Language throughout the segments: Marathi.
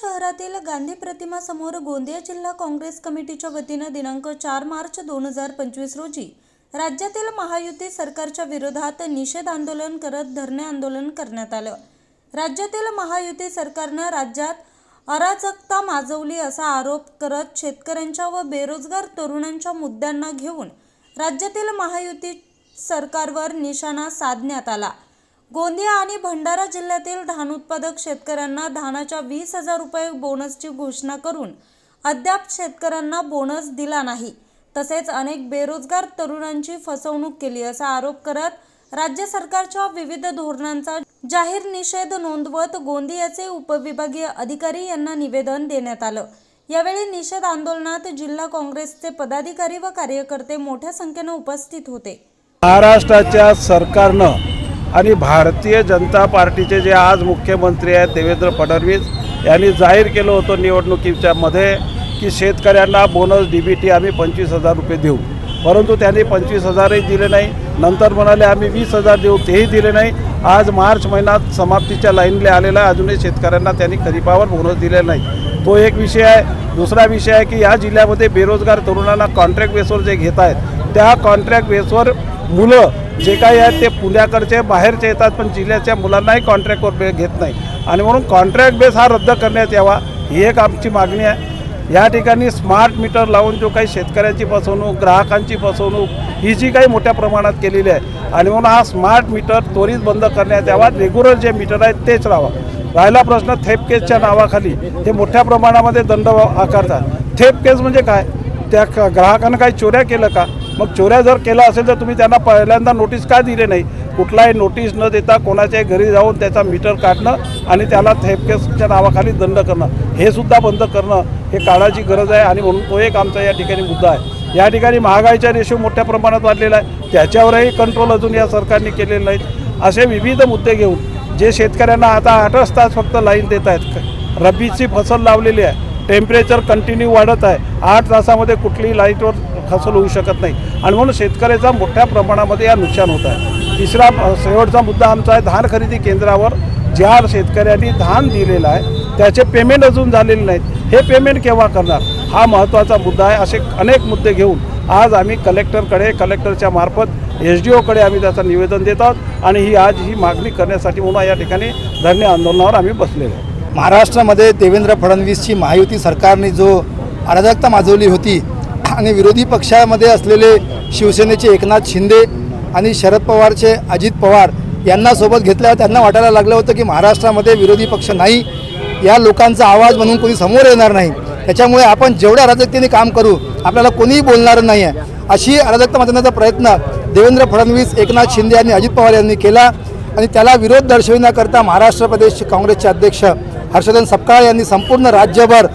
शहरातील गांधी प्रतिमा समोर गोंदिया जिल्हा काँग्रेस कमिटीच्या वतीनं दिनांक चार मार्च दोन हजार पंचवीस रोजी राज्यातील महायुती सरकारच्या विरोधात निषेध आंदोलन करत धरणे आंदोलन करण्यात आलं. राज्यातील महायुती सरकारनं राज्यात अराजकता माजवली असा आरोप करत शेतकऱ्यांच्या व बेरोजगार तरुणांच्या मुद्द्यांना घेऊन राज्यातील महायुती सरकारवर निशाणा साधण्यात आला. गोंदिया आणि भंडारा जिल्ह्यातील धान उत्पादक शेतकऱ्यांना धानाच्या वीस हजार रुपये बोनसची घोषणा करून अद्याप शेतकऱ्यांना बोनस दिला नाही. तसेच अनेक बेरोजगार तरुणांची फसवणूक केली असा आरोप करत राज्य सरकारच्या विविध धोरणांचा जाहीर निषेध नोंदवत गोंदियाचे उपविभागीय अधिकारी यांना निवेदन देण्यात आलं. यावेळी निषेध आंदोलनात जिल्हा काँग्रेसचे पदाधिकारी व कार्यकर्ते मोठ्या संख्येनं उपस्थित होते. महाराष्ट्राच्या सरकारनं आणि भारतीय जनता पार्टीचे जे आज मुख्यमंत्री आहेत देवेंद्र फडणवीस यांनी जाहीर केलं होतं निवडणुकीच्या मध्ये की शेतकऱ्यांना बोनस डी बी टी आम्ही पंचवीस हजार रुपये देऊ. परंतु त्यांनी पंचवीस हजारही दिले नाही. नंतर म्हणाले आम्ही वीस हजार देऊ. तेही दिले नाही. आज मार्च महिन्यात समाप्तीच्या लाईनला आलेला आहे. अजूनही शेतकऱ्यांना त्यांनी खरीपावर बोनस दिले नाही. तो एक विषय आहे. दुसरा विषय आहे की या जिल्ह्यामध्ये बेरोजगार तरुणांना कॉन्ट्रॅक्ट बेसवर जे घेत आहेत त्या कॉन्ट्रॅक्ट बेसवर मुलं जे काही आहेत ते पुण्याकडचे बाहेरचे येतात पण जिल्ह्याच्या मुलांनाही कॉन्ट्रॅक्टवर बे घेत नाही. आणि म्हणून कॉन्ट्रॅक्ट बेस हा रद्द करण्यात यावा ही एक आमची मागणी आहे. या ठिकाणी स्मार्ट मीटर लावून जो काही शेतकऱ्यांची फसवणूक ग्राहकांची फसवणूक ही जी काही मोठ्या प्रमाणात केलेली आहे. आणि म्हणून हा स्मार्ट मीटर त्वरित बंद करण्यात यावा रेग्युलर जे मीटर आहेत तेच राहावा राहिला प्रश्न थेप केसच्या नावाखाली. हे मोठ्या प्रमाणामध्ये दंड आकारतात. थेप केस म्हणजे काय? त्या क- ग्राहकानं काही चोऱ्या केलं का? मग चोऱ्या जर केला असेल तर तुम्ही त्यांना पहिल्यांदा नोटीस का दिले नाही? कुठलाही नोटीस न देता कोणाच्याही घरी जाऊन त्याचा मीटर काढणं आणि त्याला थेपकेसच्या नावाखाली दंड करणं. हे सुद्धा बंद करणं हे काळाची गरज आहे आणि म्हणून तो एक आमचा या ठिकाणी मुद्दा आहे. या ठिकाणी महागाईचा रेशो मोठ्या प्रमाणात वाढलेला आहे. त्याच्यावरही कंट्रोल अजून या सरकारने केलेले नाहीत असे विविध मुद्दे घेऊन जे शेतकऱ्यांना आता आठच तास फक्त लाईन देत आहेत. रब्बीची फसल लावलेली आहे. टेम्परेचर कंटिन्यू वाढत आहे. आठ तासामध्ये कुठलीही लाईटवर फसल होऊ शकत नाही. आणि म्हणून शेतकऱ्याचा मोठ्या प्रमाणामध्ये या नुकसान होत आहे. तिसरा शेवटचा मुद्दा आमचा आहे धान खरेदी केंद्रावर ज्या शेतकऱ्यांनी धान दिलेलं आहे त्याचे पेमेंट अजून झालेले नाहीत. हे पेमेंट केव्हा करणार? हा महत्त्वाचा मुद्दा आहे. असे अनेक मुद्दे घेऊन आज आम्ही कलेक्टरकडे कलेक्टरच्या मार्फत एस डी ओकडे आम्ही त्याचं निवेदन देत आहोत. आणि ही आज ही मागणी करण्यासाठी म्हणून या ठिकाणी धरणे आंदोलनावर आम्ही बसलेलो आहोत. महाराष्ट्रामध्ये देवेंद्र फडणवीसची महायुती सरकारने जो अराजकता माजवली होती आणि विरोधी पक्षामध्ये असलेले शिवसेनेचे एकनाथ शिंदे आणि शरद पवारचे अजित पवार यांना सोबत घेतल्यावर त्यांना वाटायला लागलं होतं की महाराष्ट्रामध्ये विरोधी पक्ष नाही. या लोकांचा आवाज म्हणून कोणी समोर येणार नाही. त्याच्यामुळे आपण जेवढ्या अराजकतेने काम करू आपल्याला कोणीही बोलणार नाही आहे अशी अराजकता माजवण्याचा प्रयत्न देवेंद्र फडणवीस एकनाथ शिंदे आणि अजित पवार यांनी केला आणि त्याला विरोध दर्शविण्याकरता महाराष्ट्र प्रदेश काँग्रेसचे अध्यक्ष हर्षदन सपकाळ यांनी संपूर्ण राज्यभर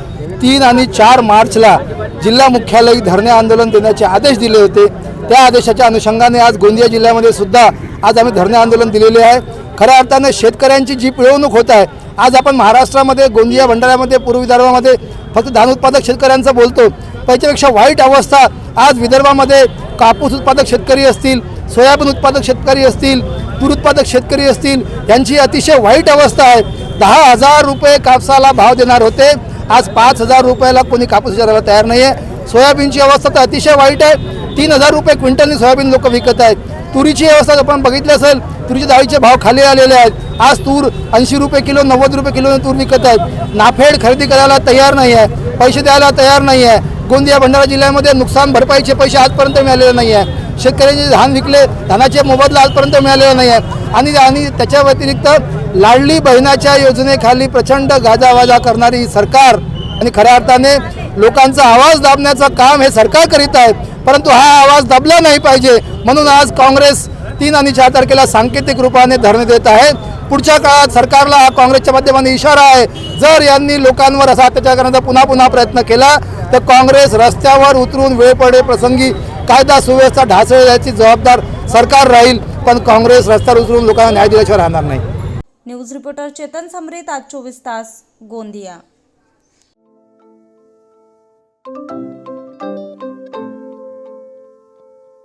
तीन आणि चार मार्चला जिल्हा मुख्यालयी धरणे आंदोलन देण्याचे आदेश दिले होते. त्या आदेशाच्या अनुषंगाने आज गोंदिया जिल्ह्यामध्ये सुद्धा आज आम्ही धरणे आंदोलन दिलेले आहे. खऱ्या अर्थाने शेतकऱ्यांची जी पिळवणूक होत आहे आज आपण महाराष्ट्रामध्ये गोंदिया भंडाऱ्यामध्ये पूर्व विदर्भामध्ये फक्त धान उत्पादक शेतकऱ्यांचं बोलतो. त्याच्यापेक्षा वाईट अवस्था आज विदर्भामध्ये कापूस उत्पादक शेतकरी असतील सोयाबीन उत्पादक शेतकरी असतील तूर उत्पादक शेतकरी असतील यांची अतिशय वाईट अवस्था आहे. दहा हजार रुपये कापसाला भाव देणार होते. आज पाच हजार रुपयाला कोणी कापूस विचारायला तयार नाही आहे सोयाबीनची अवस्था तर अतिशय वाईट आहे. तीन हजार रुपये क्विंटलनी सोयाबीन लोक विकत आहेत. तुरीची अवस्था आपण बघितली असेल तुरीच्या डाळीचे भाव खाली आलेले आहेत. आज तूर ऐंशी रुपये किलो नव्वद रुपये किलो तूर विकत आहेत. नाफेड खरेदी करायला तयार नाही आहे पैसे द्यायला तयार नाही आहे गोंदिया भंडारा जिल्ह्यामध्ये नुकसान भरपाईचे पैसे आजपर्यंत मिळालेले नाही आहे शेतकऱ्यांचे धान विकले धानाचे मोबदला आजपर्यंत मिळालेला नाही आहे आणि आणि त्याच्या व्यतिरिक्त लाडली बहिणाच्या योजनेखाली प्रचंड गाजावाजा करणारी सरकार आणि खऱ्या अर्थाने लोकांचा आवाज दाबण्याचं काम हे सरकार करीत आहे. परंतु हा आवाज दाबला नाही पाहिजे. म्हणून आज काँग्रेस तीन आणि चार तारखेला सांकेतिक रूपाने धरणे देत आहे. पुढच्या काळात सरकारला हा काँग्रेसच्या माध्यमाने इशारा आहे. जर यांनी लोकांवर असा अत्याचार करण्याचा पुन्हा पुन्हा प्रयत्न केला तर काँग्रेस रस्त्यावर उतरून वेळ पडे प्रसंगी कायदा सुव्यवस्था ढासळण्याची जबाबदार सरकार राहील पण काँग्रेस रस्त्यावर उचलून लोकांना न्याय दिल्याशिवाय राहणार नाही. न्यूज रिपोर्टर चेतन समरीत आज चोवीस तास गोंदिया.